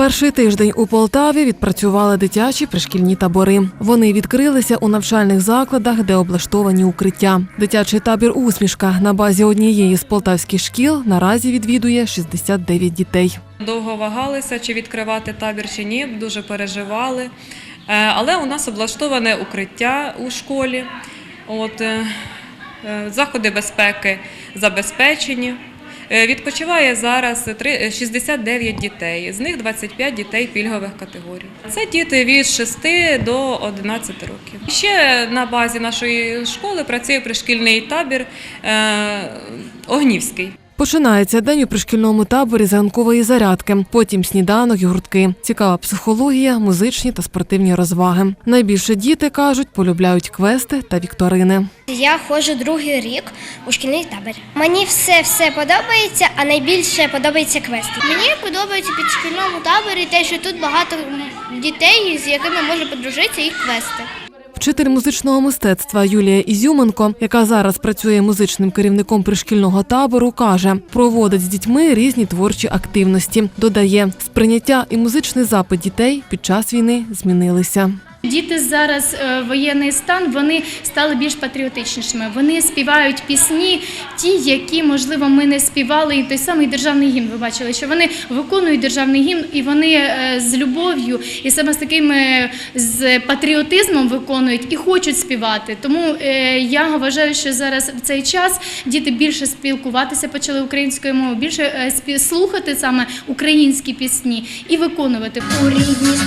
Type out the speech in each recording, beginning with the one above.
Перший тиждень у Полтаві відпрацювали дитячі пришкільні табори. Вони відкрилися у навчальних закладах, де облаштовані укриття. Дитячий табір Усмішка на базі однієї з полтавських шкіл наразі відвідує 69 дітей. Довго вагалися, чи відкривати табір, чи ні, дуже переживали. Е, Але у нас облаштоване укриття у школі. От, е, е, заходи безпеки забезпечені. Е, Відпочиває зараз три- е, 69 дітей, з них 25 дітей пільгових категорій. Це діти від 6 до 11 років. Ще на базі нашої школи працює пришкільний табір е, Огнівський. Починається день у пришкільному таборі з ранкової зарядки, потім сніданок і гуртки. Цікава психологія, музичні та спортивні розваги. Найбільше діти кажуть, полюбляють квести та вікторини. Я ходжу другий рік у шкільний табір. Мені все все подобається, а найбільше подобається квести. Мені подобається під шкільному таборі те, що тут багато дітей, з якими можна подружитися, і квести. Вчитель музичного мистецтва Юлія Ізюменко, яка зараз працює музичним керівником пришкільного табору, каже, проводить з дітьми різні творчі активності. Додає, сприйняття і музичний запит дітей під час війни змінилися. Діти зараз е, воєнний стан вони стали більш патріотичнішими. Вони співають пісні, ті, які можливо ми не співали. І той самий державний гімн. Ви бачили, що вони виконують державний гімн, і вони е, з любов'ю і саме з таким е, з патріотизмом виконують і хочуть співати. Тому я вважаю, що зараз в цей час діти більше спілкуватися почали українською мовою, більше слухати саме українські пісні і виконувати. У рідній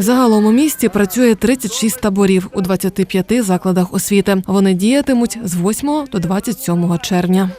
Загалом у місті працює 36 таборів у 25 закладах освіти. Вони діятимуть з 8 до 27 червня.